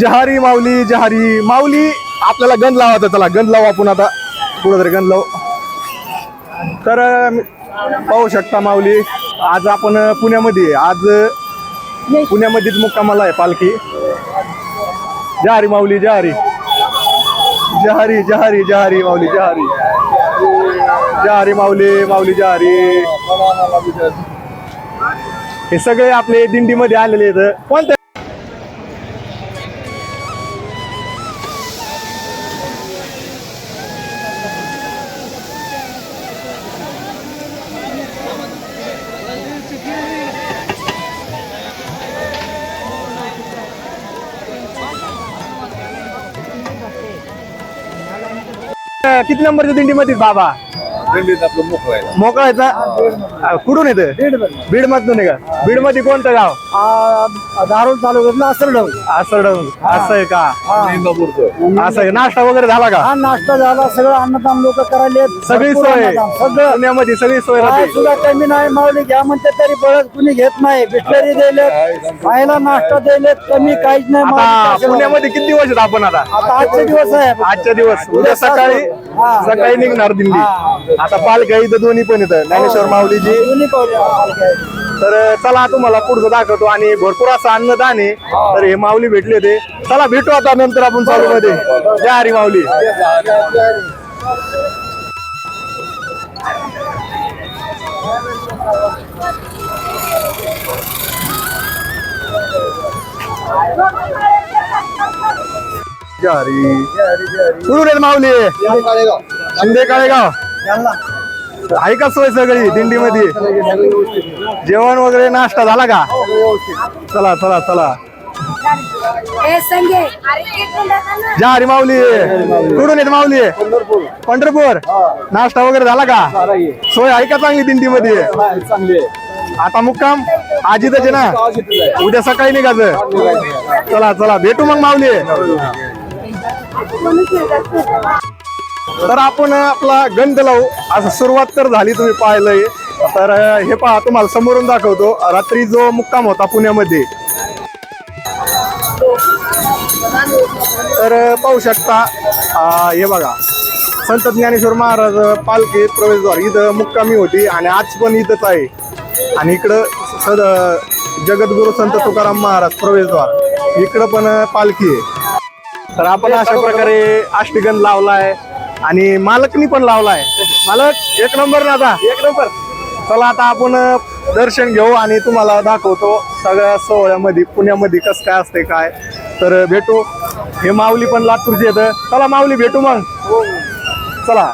जहारी माऊली जहारी माऊली. आपल्याला गंध लावायचा चला गंध लावू आपण आता. कुठं तरी गंध लावू. तर पाहू शकता माऊली आज आपण पुण्यामध्ये. आज पुण्यामध्येच मुक्कामाला आहे पालखी. जहारी माऊली जहारी. जहारी जहारी जहारी माऊली जहारी. जहारी माऊली माऊली जहारी. हे सगळे आपले दिंडीमध्ये आलेले आहेत. कोणत्या किती नंबरच्या दिंडीमध्ये बाबा? मोकळं अं, कुठून येतं बीड मधून आहे का बीडमध्ये कोणतं गाव? दारू तालुक्यातला असरडव असं असं आहे का? असं आहे. नाश्ता वगैरे झाला का? हा नाश्ता झाला. सगळं अन्नदान लोक करायले सगळी सोय. पुण्यामध्ये सगळी सोय काय सुद्धा कमी नाही. माऊली घ्या म्हणते तरी बळच कुणी घेत नाही. बिस्लरी दिलेत. खायला नाश्ता दिलेत. कमी काहीच नाही. पुण्यामध्ये किती दिवस आहेत आपण आता? आता आजचे दिवस आहे. आजच्या दिवस. उद्या सकाळी. सकाळी निघणार दिंडी आता पालख्या इथं दोन्ही पण येतं ज्ञानेश्वर माऊलीजी. दोन्ही पावले पालख्या आहेत. तर चला तुम्हाला पुढचं दाखवतो आणि भरपूर असं अन्नदान आहे. तर हे माऊली भेटले ते. चला भेटू आता नंतर आपण चालू मध्ये जय हरी माऊली. जय हरी कुठून आहेत माऊली? शिंदे काळेगाव. आहे का सोय सगळी दिंडीमध्ये? जेवण वगैरे नाश्ता झाला का? चला चला चला. जा हरी माऊली. कुठून येत माऊली? पंढरपूर. नाश्ता वगैरे झाला का? सोय आहे का चांगली दिंडीमध्ये? आता मुक्काम. आजी आहे ना? उद्या सकाळी निघायचं. चला चला. भेटू मग माऊली. तर आपण आपला गंध लावू. असं सुरुवात तर झाली तुम्ही पाहिलंय. तर हे पहा तुम्हाला समोरून दाखवतो. रात्री जो मुक्काम होता पुण्यामध्ये. तर पाहू शकता हे बघा. संत ज्ञानेश्वर महाराज पालखी प्रवेशद्वार. इथं मुक्कामी होती आणि आज पण इथंच आहे. आणि इकडं सद जगद्गुरु संत तुकाराम महाराज प्रवेशद्वार. इकडं पण पालखी आहे. तर आपण अशा प्रकारे अष्टगंध लावलाय. आणि मालकनी पण लावलाय. मालक एक नंबर ना आता एक नंबर. चला आता आपण दर्शन घेऊ आणि तुम्हाला दाखवतो सगळ्या सोहळ्यामध्ये पुण्यामध्ये कसं काय असते काय. तर भेटू. हे माऊली पण लातूरचे येतं चला माऊली भेटू मग. चला.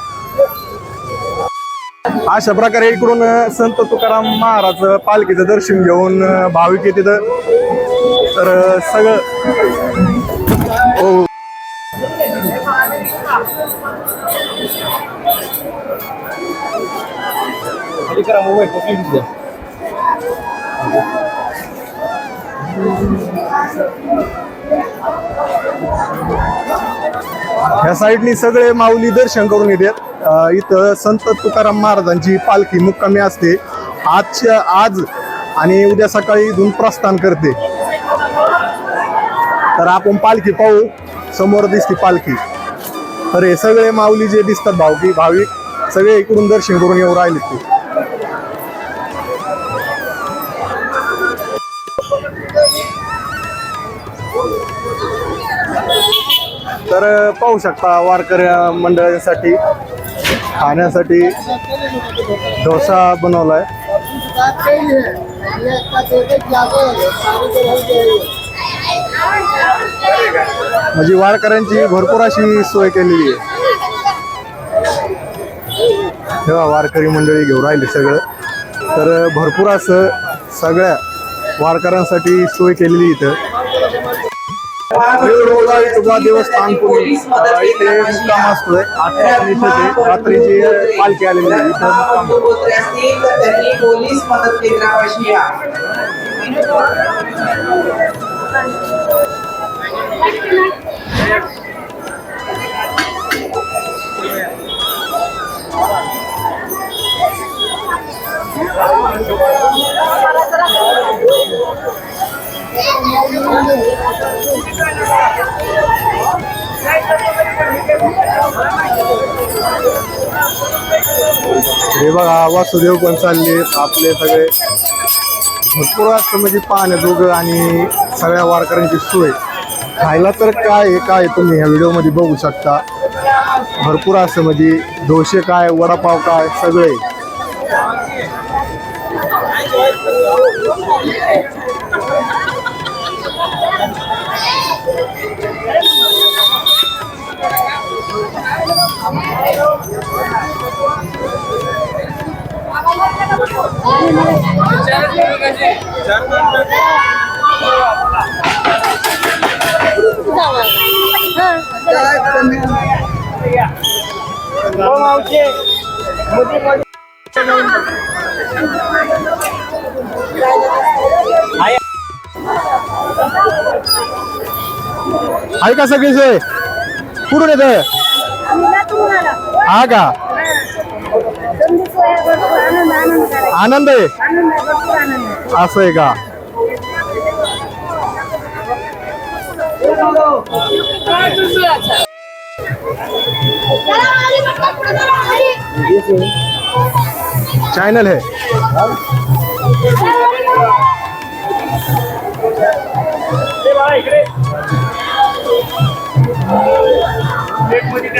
अशा प्रकारे इकडून संत तुकाराम महाराज पालखीचं दर्शन घेऊन भाविक येते तर सगळं हो करा मोबाईल द्या ह्या साईडनी सगळे माऊली दर्शन करून येतात. इथं संत तुकाराम महाराजांची पालखी मुक्कामी असते. आजच्या आज आणि उद्या सकाळी इथून प्रस्थान करते. तर आपण पालखी पाहू. समोर दिसते पालखी. तर हे सगळे माऊली जे दिसतात भावकी भाविक सगळे इकडून दर्शन करून येऊ राहिले ते. तर पाहू शकता वारकरी मंडळासाठी खाण्यासाठी डोसा बनवलाय. म्हणजे वारकऱ्यांची भरपूर अशी सोय केलेली आहे. तेव्हा वारकरी मंडळी घेऊन राहिली सगळं. तर भरपूर असं सगळ्या वारकऱ्यांसाठी सोय केलेली इथं. वेगवेगळ्या देवस्थान पुणे इथे मुक्काम असतोय आता इथे रात्रीची पालखी आलेली आहे इथं मुक्काम पोलीस मदत केंद्रापाशी या संगे हे बघा वासुदेव पण चालले आपले सगळे. भरपूर असतं म्हणजे पाहण्याजोगं आणि सगळ्या वारकऱ्यांची सोय. खायला तर काय आहे काय तुम्ही ह्या व्हिडिओमध्ये बघू शकता. भरपूर असं म्हणजे डोसे काय वडापाव काय सगळे. ऐका का सगळी सोय कुठून येतं हा का? आनंद आहे. असं आहे का. चॅनल है। Yeah.